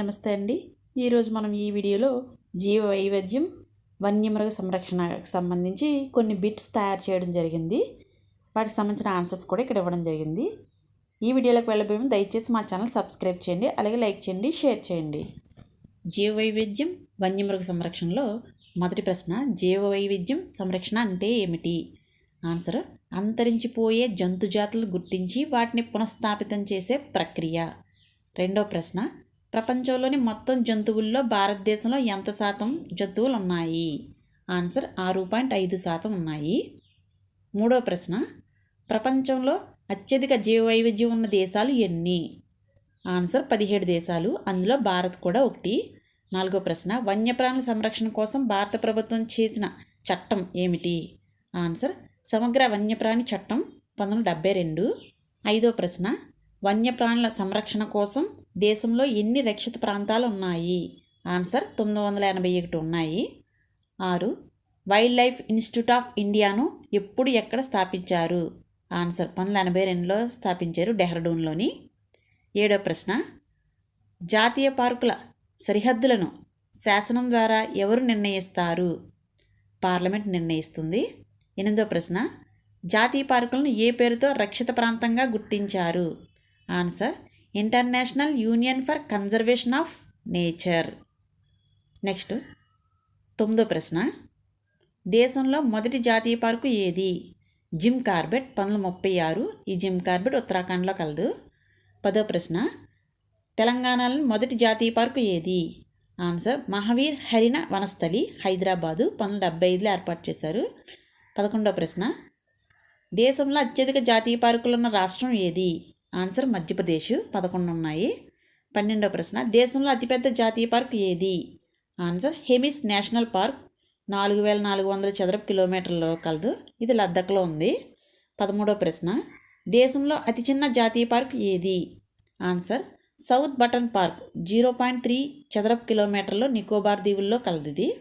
నమస్తే అండి. ఈరోజు మనం ఈ వీడియోలో జీవ వైవిధ్యం వన్యమృగ సంరక్షణకు సంబంధించి కొన్ని బిట్స్ తయారు చేయడం జరిగింది. వాటికి సంబంధించిన ఆన్సర్స్ కూడా ఇక్కడ ఇవ్వడం జరిగింది. ఈ వీడియోలోకి వెళ్ళబోయే దయచేసి మా ఛానల్ సబ్స్క్రైబ్ చేయండి అలాగే లైక్ చేయండి షేర్ చేయండి. జీవ వైవిధ్యం వన్యమృగ సంరక్షణలో మొదటి ప్రశ్న జీవ వైవిధ్యం సంరక్షణ అంటే ఏమిటి? ఆన్సర్ అంతరించిపోయే జంతు జాతులు గుర్తించి వాటిని పునఃస్థాపితం చేసే ప్రక్రియ. రెండో ప్రశ్న ప్రపంచంలోని మొత్తం జంతువుల్లో భారతదేశంలో ఎంత శాతం జంతువులు ఉన్నాయి ఆన్సర్ ఆరు పాయింట్ ఐదు శాతం ఉన్నాయి. మూడో ప్రశ్న ప్రపంచంలో అత్యధిక జీవవైవిధ్యం ఉన్న దేశాలు ఎన్ని? ఆన్సర్ పదిహేడు దేశాలు అందులో భారత్ కూడా ఒకటి. నాలుగో ప్రశ్న వన్యప్రాణుల సంరక్షణ కోసం భారత ప్రభుత్వం చేసిన చట్టం ఏమిటి? ఆన్సర్ సమగ్ర వన్యప్రాణి చట్టం పంతొమ్మిది వందల డెబ్బై రెండు. ఐదో ప్రశ్న వన్యప్రాణుల సంరక్షణ కోసం దేశంలో ఎన్ని రక్షిత ప్రాంతాలు ఉన్నాయి? ఆన్సర్ తొమ్మిది వందల ఎనభై ఒకటి ఉన్నాయి. ఆరు వైల్డ్ లైఫ్ ఇన్స్టిట్యూట్ ఆఫ్ ఇండియాను ఎప్పుడు ఎక్కడ స్థాపించారు? ఆన్సర్ పంతొమ్మిది వందల ఎనభై రెండులో స్థాపించారు డెహ్రడూన్లోని. ఏడో ప్రశ్న జాతీయ పార్కుల సరిహద్దులను శాసనం ద్వారా ఎవరు నిర్ణయిస్తారు? పార్లమెంట్ నిర్ణయిస్తుంది. ఎనిమిదో ప్రశ్న జాతీయ పార్కులను ఏ పేరుతో రక్షిత ప్రాంతంగా గుర్తించారు? Answer International Union for Conservation of Nature next తొమ్మిదో ప్రశ్న. దేశంలో మొదటి జాతీయ పార్కు ఏది? జిమ్ కార్బెట్ పంతొమ్మిది ముప్పై ఆరు. ఈ జిమ్ కార్బెట్ ఉత్తరాఖండ్లో కలదు. పదో ప్రశ్న. తెలంగాణలోని మొదటి జాతీయ పార్కు ఏది? ఆన్సర్ మహావీర్ హరిణ వనస్థలి హైదరాబాదు పంతొమ్మిది డెబ్బై ఐదులో ఏర్పాటు చేశారు. పదకొండో ప్రశ్న. దేశంలో అత్యధిక జాతీయ పార్కులు ఉన్న రాష్ట్రం ఏది? ఆన్సర్ మధ్యప్రదేశ్ పదకొండు ఉన్నాయి పన్నెండవ ప్రశ్న దేశంలో అతిపెద్ద జాతీయ పార్క్ ఏది? ఆన్సర్ హెమిస్ నేషనల్ పార్క్ నాలుగు వేల నాలుగు వందల చదరపు కిలోమీటర్లో కలదు. ఇది లద్దఖ్లో ఉంది. పదమూడవ ప్రశ్న దేశంలో అతి చిన్న జాతీయ పార్క్ ఏది? Answer South Button park zero point three చదరపు కిలోమీటర్లు నికోబార్ దీవుల్లో కలదు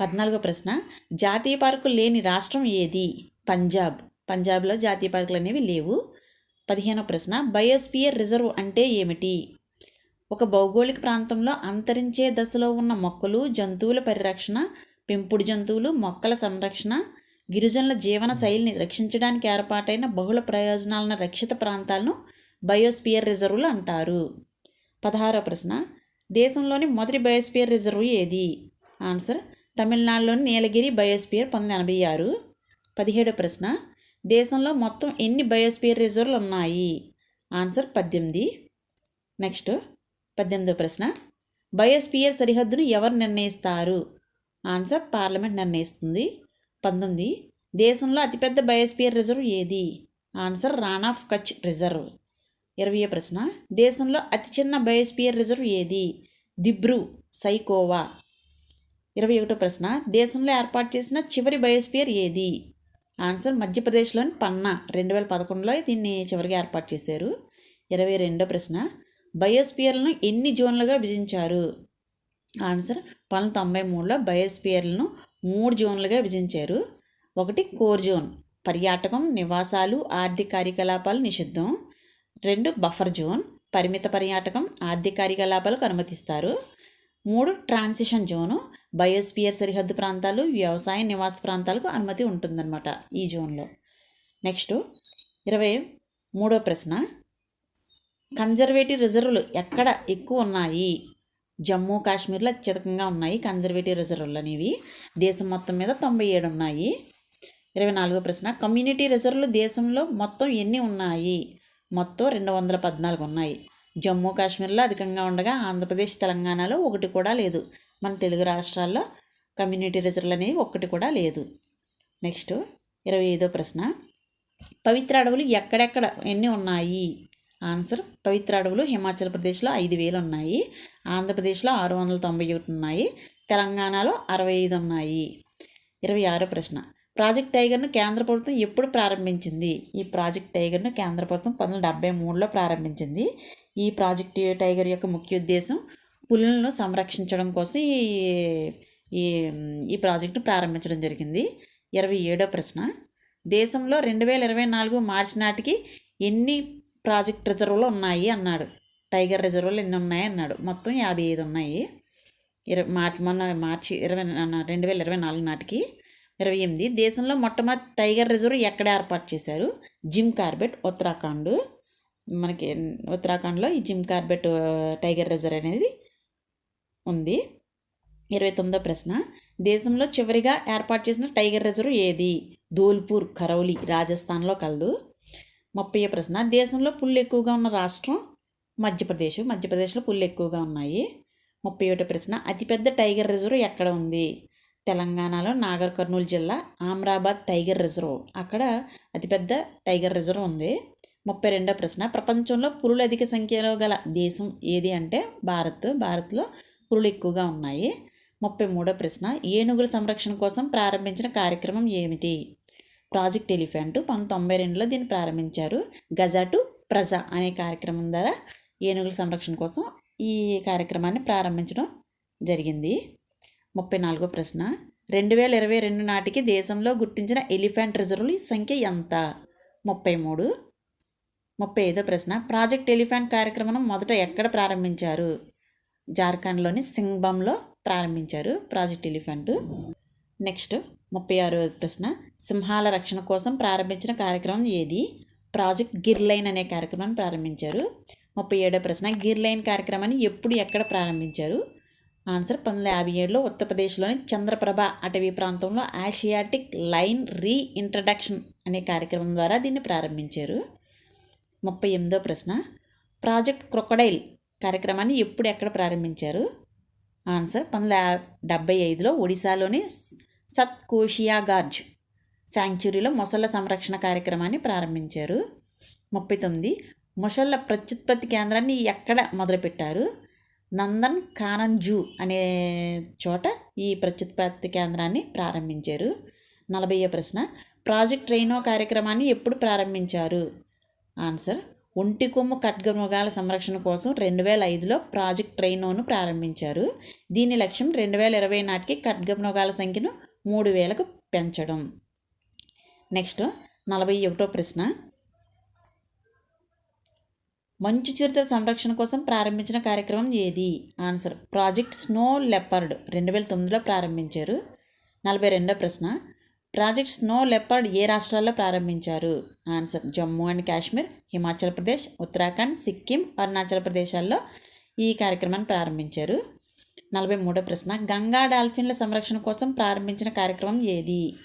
పద్నాలుగో ప్రశ్న జాతీయ పార్కు లేని రాష్ట్రం ఏది? పంజాబ్. పంజాబ్లో జాతీయ పార్కులు అనేవి లేవు. పదిహేనో ప్రశ్న బయోస్పియర్ రిజర్వ్ అంటే ఏమిటి? ఒక భౌగోళిక ప్రాంతంలో అంతరించే దశలో ఉన్న మొక్కలు జంతువుల పరిరక్షణ పెంపుడు జంతువులు మొక్కల సంరక్షణ గిరిజనుల జీవన శైలిని రక్షించడానికి ఏర్పాటైన బహుళ ప్రయోజనాలను రక్షిత ప్రాంతాలను బయోస్పియర్ రిజర్వులు అంటారు. పదహారో ప్రశ్న దేశంలోని మొదటి బయోస్పియర్ రిజర్వ్ ఏది? ఆన్సర్ తమిళనాడులోని నీలగిరి బయోస్పియర్ పంతొమ్మిది ఎనభై ఆరు. పదిహేడో ప్రశ్న దేశంలో మొత్తం ఎన్ని బయోస్పియర్ రిజర్వ్లు ఉన్నాయి? ఆన్సర్ పద్దెనిమిది. నెక్స్ట్ పద్దెనిమిదో ప్రశ్న. బయోస్పియర్ సరిహద్దును ఎవరు నిర్ణయిస్తారు? ఆన్సర్ పార్లమెంట్ నిర్ణయిస్తుంది. పంతొమ్మిది. దేశంలో అతిపెద్ద బయోస్పియర్ రిజర్వ్ ఏది? Answer Rann of Kutch reserve. ఇరవై ప్రశ్న. దేశంలో అతి చిన్న బయోస్పియర్ రిజర్వ్ ఏది? దిబ్రూ సైకోవా. ఇరవై ఒకటో ప్రశ్న. దేశంలో ఏర్పాటు చేసిన చివరి బయోస్పియర్ ఏది? ఆన్సర్ మధ్యప్రదేశ్లోని పన్నా రెండు వేల పదకొండులో దీన్ని చివరిగా ఏర్పాటు చేశారు. ఇరవై రెండో ప్రశ్న బయోస్పియర్లను ఎన్ని జోన్లుగా విభజించారు? ఆన్సర్ పంతొమ్మిది తొంభై మూడులో బయోస్పియర్లను మూడు జోన్లుగా విభజించారు. ఒకటి కోర్ జోన్ పర్యాటకం నివాసాలు ఆర్థిక కార్యకలాపాలు నిషిద్ధం. రెండు బఫర్ జోన్ పరిమిత పర్యాటకం ఆర్థిక కార్యకలాపాలకు అనుమతిస్తారు. మూడు ట్రాన్సిషన్ జోను బయోస్పియర్ సరిహద్దు ప్రాంతాలు వ్యవసాయ నివాస ప్రాంతాలకు అనుమతి ఉంటుందన్నమాట ఈ జోన్లో. నెక్స్ట్ ఇరవై మూడో ప్రశ్న. కన్జర్వేటివ్ రిజర్వులు ఎక్కడ ఎక్కువ ఉన్నాయి? జమ్మూ కాశ్మీర్లో అత్యధికంగా ఉన్నాయి కన్జర్వేటివ్ రిజర్వులు అనేవి. దేశం మొత్తం మీద తొంభై ఏడు ఉన్నాయి. ఇరవై నాలుగో ప్రశ్న. కమ్యూనిటీ రిజర్వులు దేశంలో మొత్తం ఎన్ని ఉన్నాయి? మొత్తం రెండు వందల పద్నాలుగు ఉన్నాయి. జమ్మూ కాశ్మీర్లో అధికంగా ఉండగా ఆంధ్రప్రదేశ్ తెలంగాణలో ఒకటి కూడా లేదు. మన తెలుగు రాష్ట్రాల్లో కమ్యూనిటీ రిజర్వ్లు అనేవి ఒక్కటి కూడా లేదు. నెక్స్ట్ ఇరవై ఐదో ప్రశ్న. పవిత్ర అడవులు ఎక్కడెక్కడ ఎన్ని ఉన్నాయి? ఆన్సర్ పవిత్ర అడవులు హిమాచల్ ప్రదేశ్లో ఐదు వేలు ఉన్నాయి. ఆంధ్రప్రదేశ్లో ఆరు వందల తొంభై ఒకటి ఉన్నాయి. తెలంగాణలో అరవై ఐదు ఉన్నాయి. ఇరవై ఆరో ప్రశ్న. ప్రాజెక్ట్ టైగర్ను కేంద్ర ప్రభుత్వం ఎప్పుడు ప్రారంభించింది? ఈ ప్రాజెక్ట్ టైగర్ను కేంద్ర ప్రభుత్వం పంతొమ్మిది డెబ్బై మూడులో ప్రారంభించింది. ఈ ప్రాజెక్ట్ టైగర్ యొక్క ముఖ్య ఉద్దేశం పులులను సంరక్షించడం కోసం ఈ ఈ ఈ ప్రాజెక్టు ప్రారంభించడం జరిగింది. ఇరవై ఏడో ప్రశ్న. దేశంలో రెండు వేల ఇరవై నాలుగు మార్చి నాటికి ఎన్ని ప్రాజెక్ట్ రిజర్వ్లు ఉన్నాయి అన్నాడు. టైగర్ రిజర్వ్లు ఎన్ని ఉన్నాయి అన్నాడు. మొత్తం యాభై ఐదు ఉన్నాయి. ఇరవై మార్చి మొన్న మార్చి ఇరవై రెండు వేల ఇరవై నాలుగు నాటికి ఇరవై ఎనిమిది. దేశంలో మొట్టమొదటి టైగర్ రిజర్వ్ ఎక్కడ ఏర్పాటు చేశారు? Jim Corbett Uttarakhand. మనకి ఉత్తరాఖండ్లో ఈ జిమ్ కార్బెట్ టైగర్ రిజర్వ్ అనేది ఉంది. ఇరవై తొమ్మిదో ప్రశ్న. దేశంలో చివరిగా ఏర్పాటు చేసిన టైగర్ రిజర్వ్ ఏది? ధోల్పూర్ కరౌలి రాజస్థాన్లో కలదు. ముప్పై ప్రశ్న. దేశంలో పుల్లు ఎక్కువగా ఉన్న రాష్ట్రం? మధ్యప్రదేశ్. మధ్యప్రదేశ్లో పుల్లు ఎక్కువగా ఉన్నాయి. ముప్పై ఒకటో ప్రశ్న. అతిపెద్ద టైగర్ రిజర్వ్ ఎక్కడ ఉంది? తెలంగాణలో నాగర్ కర్నూలు జిల్లా ఆమ్రాబాద్ టైగర్ రిజర్వ్. అక్కడ అతిపెద్ద టైగర్ రిజర్వ్ ఉంది. ముప్పై రెండో ప్రశ్న. ప్రపంచంలో పులులు అధిక సంఖ్యలో గల దేశం ఏది అంటే భారత్. భారత్లో పురులు ఎక్కువగా ఉన్నాయి. ముప్పై మూడో ప్రశ్న ఏనుగుల సంరక్షణ కోసం ప్రారంభించిన కార్యక్రమం ఏమిటి? ప్రాజెక్ట్ ఎలిఫెంట్ పంతొమ్మిది తొంభై రెండులో దీన్ని ప్రారంభించారు. గజాటు ప్రజ అనే కార్యక్రమం ద్వారా ఏనుగుల సంరక్షణ కోసం ఈ కార్యక్రమాన్ని ప్రారంభించడం జరిగింది. ముప్పై నాలుగో ప్రశ్న రెండు వేల ఇరవై రెండు నాటికి దేశంలో గుర్తించిన ఎలిఫెంట్ రిజర్వుల సంఖ్య ఎంత? ముప్పై మూడు. ముప్పై ఐదో ప్రశ్న ప్రాజెక్ట్ ఎలిఫెంట్ కార్యక్రమం మొదట ఎక్కడ ప్రారంభించారు? జార్ఖండ్లోని సింగ్బంలో ప్రారంభించారు ప్రాజెక్ట్ ఎలిఫెంట్. నెక్స్ట్ ముప్పై ఆరో ప్రశ్న సింహాల రక్షణ కోసం ప్రారంభించిన కార్యక్రమం ఏది? ప్రాజెక్ట్ గిర్లైన్ అనే కార్యక్రమాన్ని ప్రారంభించారు. ముప్పై ఏడో ప్రశ్న గిర్లైన్ కార్యక్రమాన్ని ఎప్పుడు ఎక్కడ ప్రారంభించారు? ఆన్సర్ పంతొమ్మిది యాభై ఏడులో ఉత్తరప్రదేశ్లోని చంద్రప్రభ అటవీ ప్రాంతంలో ఆసియాటిక్ లైన్ రీ ఇంట్రడక్షన్ అనే కార్యక్రమం ద్వారా దీన్ని ప్రారంభించారు. ముప్పై ఎనిమిదో ప్రశ్న ప్రాజెక్ట్ క్రొకడైల్ కార్యక్రమాన్ని ఎప్పుడు ఎక్కడ ప్రారంభించారు? ఆన్సర్ పంతొమ్మిది డెబ్బై ఐదులో ఒడిశాలోని సత్ కోషియాగార్జ్ శాంక్చురీలో మొసళ్ళ సంరక్షణ కార్యక్రమాన్ని ప్రారంభించారు. ముప్పై తొమ్మిది మొసళ్ళ ప్రత్యుత్పత్తి కేంద్రాన్ని ఎక్కడ మొదలుపెట్టారు? నందన్ కానన్ జూ అనే చోట ఈ ప్రత్యుత్పత్తి కేంద్రాన్ని ప్రారంభించారు. నలభై ప్రశ్న ప్రాజెక్ట్ ట్రైనో కార్యక్రమాన్ని ఎప్పుడు ప్రారంభించారు? ఆన్సర్ ఒంటి కొమ్ము ఖడ్గమృగాల సంరక్షణ కోసం రెండు వేల ఐదులో ప్రాజెక్ట్ ట్రైనోను ప్రారంభించారు. దీని లక్ష్యం రెండు వేల ఇరవై నాటికి ఖడ్గమృగాల సంఖ్యను మూడు వేలకు పెంచడం. నెక్స్ట్ నలభై ఒకటో ప్రశ్న. మంచు చిరుతల సంరక్షణ కోసం ప్రారంభించిన కార్యక్రమం ఏది? ఆన్సర్ ప్రాజెక్ట్ స్నో లెపర్డ్ రెండు వేల తొమ్మిదిలో ప్రారంభించారు. నలభై రెండో ప్రశ్న ప్రాజెక్ట్ స్నో లెపర్డ్ ఏ రాష్ట్రాల్లో ప్రారంభించారు? ఆన్సర్ జమ్మూ అండ్ కాశ్మీర్ హిమాచల్ ప్రదేశ్ ఉత్తరాఖండ్ సిక్కిం అరుణాచల్ ప్రదేశాల్లో ఈ కార్యక్రమాన్ని ప్రారంభించారు. నలభై మూడో ప్రశ్న గంగా డాల్ఫిన్ల సంరక్షణ కోసం ప్రారంభించిన కార్యక్రమం ఏది?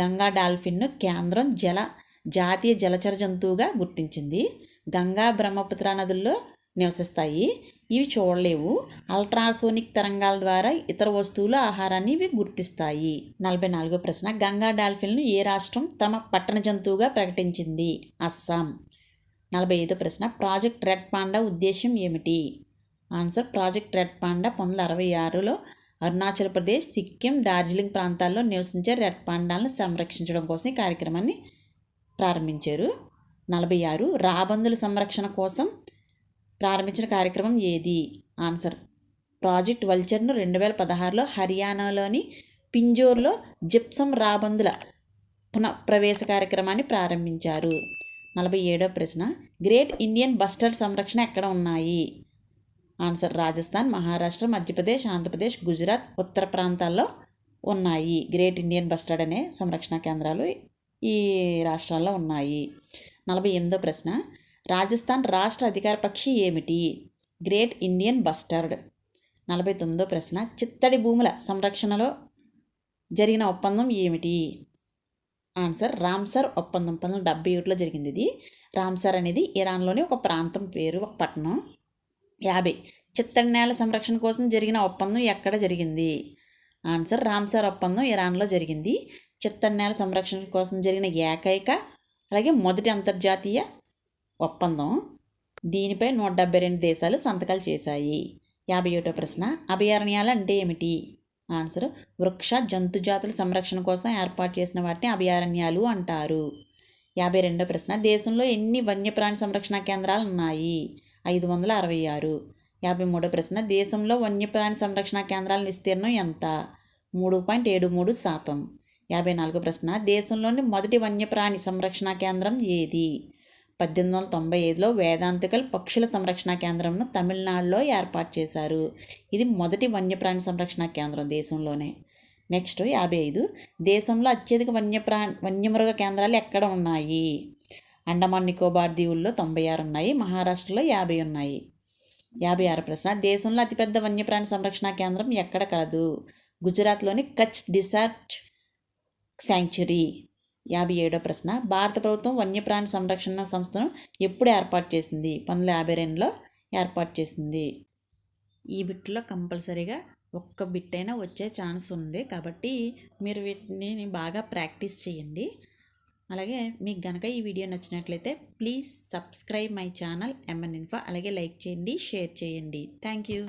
గంగా డాల్ఫిన్ను కేంద్రం జల జాతీయ జలచర జంతువుగా గుర్తించింది. గంగా బ్రహ్మపుత్ర నదుల్లో నివసిస్తాయి. ఇవి చూడలేవు. అల్ట్రాసోనిక్ తరంగాల ద్వారా ఇతర వస్తువులు ఆహారాన్ని ఇవి గుర్తిస్తాయి. నలభై నాలుగో ప్రశ్న గంగా డాల్ఫిన్ను ఏ రాష్ట్రం తమ పట్టణ జంతువుగా ప్రకటించింది? అస్సాం. నలభై ఐదో ప్రశ్న. ప్రాజెక్ట్ రెడ్ పాండా ఉద్దేశ్యం ఏమిటి? ఆన్సర్ ప్రాజెక్ట్ రెడ్ పాండా పంతొమ్మిది అరవై ఆరులో అరుణాచల్ ప్రదేశ్ సిక్కిం డార్జిలింగ్ ప్రాంతాల్లో నివసించే రెడ్ పాండాలను సంరక్షించడం కోసం ఈ కార్యక్రమాన్ని ప్రారంభించారు. నలభై ఆరు రాబందుల సంరక్షణ కోసం ప్రారంభించిన కార్యక్రమం ఏది? ఆన్సర్ ప్రాజెక్ట్ వల్చర్ను రెండు వేల పదహారులో హర్యానాలోని పింజోర్లో జిప్సం రాబందుల పునఃప్రవేశ కార్యక్రమాన్ని ప్రారంభించారు. నలభై ఏడో ప్రశ్న. గ్రేట్ ఇండియన్ బస్టర్డ్ సంరక్షణ ఎక్కడ ఉన్నాయి? ఆన్సర్ రాజస్థాన్ మహారాష్ట్ర మధ్యప్రదేశ్ ఆంధ్రప్రదేశ్ గుజరాత్ ఉత్తర ప్రాంతాల్లో ఉన్నాయి. గ్రేట్ ఇండియన్ బస్టర్డ్ అనే సంరక్షణ కేంద్రాలు ఈ రాష్ట్రాల్లో ఉన్నాయి. నలభై ఎనిమిదో ప్రశ్న. రాజస్థాన్ రాష్ట్ర అధికార పక్షి ఏమిటి? Great Indian bustard. నలభై తొమ్మిదో ప్రశ్న. చిత్తడి భూముల సంరక్షణలో జరిగిన ఒప్పందం ఏమిటి? ఆన్సర్ రామ్సర్ ఒప్పందం పంతొమ్మిది డెబ్బై ఏడులో జరిగింది ఇది. రామ్సర్ అనేది ఇరాన్లోని ఒక ప్రాంతం పేరు ఒక పట్టణం. యాభై. చిత్తడి నేల సంరక్షణ కోసం జరిగిన ఒప్పందం ఎక్కడ జరిగింది? ఆన్సర్ రామ్సర్ ఒప్పందం ఇరాన్లో జరిగింది. చిత్తడి నేల సంరక్షణ కోసం జరిగిన ఏకైక అలాగే మొదటి అంతర్జాతీయ ఒప్పందం. దీనిపై నూట డెబ్బై రెండు దేశాలు సంతకాలు చేశాయి. యాభై ఒకటో ప్రశ్న అభయారణ్యాలు అంటే ఏమిటి? ఆన్సర్. వృక్ష జంతు జాతుల సంరక్షణ కోసం ఏర్పాటు చేసిన వాటిని అభయారణ్యాలు అంటారు. యాభై రెండో ప్రశ్న. దేశంలో ఎన్ని వన్యప్రాణి సంరక్షణ కేంద్రాలు ఉన్నాయి? ఐదు వందల అరవై ఆరు. యాభై మూడో ప్రశ్న. దేశంలో వన్యప్రాణి సంరక్షణ కేంద్రాల విస్తీర్ణం ఎంత? మూడు పాయింట్ ఏడు మూడు శాతం. యాభై నాలుగో ప్రశ్న. దేశంలోని మొదటి వన్యప్రాణి సంరక్షణ కేంద్రం ఏది? పద్దెనిమిది వందల తొంభై ఐదులో వేదాంతికల్ పక్షుల సంరక్షణ కేంద్రంను తమిళనాడులో ఏర్పాటు చేశారు. ఇది మొదటి వన్యప్రాణి సంరక్షణ కేంద్రం దేశంలోనే. నెక్స్ట్ యాభై ఐదు దేశంలో అత్యధిక వన్యప్రా వన్యమృగ కేంద్రాలు ఎక్కడ ఉన్నాయి? అండమాన్ నికోబార్ దీవుల్లో తొంభై ఆరు ఉన్నాయి మహారాష్ట్రలో యాభై ఉన్నాయి. యాభై ఆరు ప్రశ్న దేశంలో అతిపెద్ద వన్యప్రాణి సంరక్షణ కేంద్రం ఎక్కడ కలదు? గుజరాత్లోని కచ్ డిసార్ట్ శాంక్చురీ. యాభై ఏడో ప్రశ్న. భారత ప్రభుత్వం వన్యప్రాణి సంరక్షణ సంస్థను ఎప్పుడు ఏర్పాటు చేసింది? పంతొమ్మిది యాభై రెండులో ఏర్పాటు చేసింది. ఈ బిట్లో కంపల్సరీగా ఒక్క బిట్ అయినా వచ్చే ఛాన్స్ ఉంది. కాబట్టి మీరు వీటిని బాగా ప్రాక్టీస్ చేయండి. అలాగే మీకు గనక ఈ వీడియో నచ్చినట్లయితే please subscribe my channel MN info అలాగే లైక్ చేయండి షేర్ చేయండి. Thank you.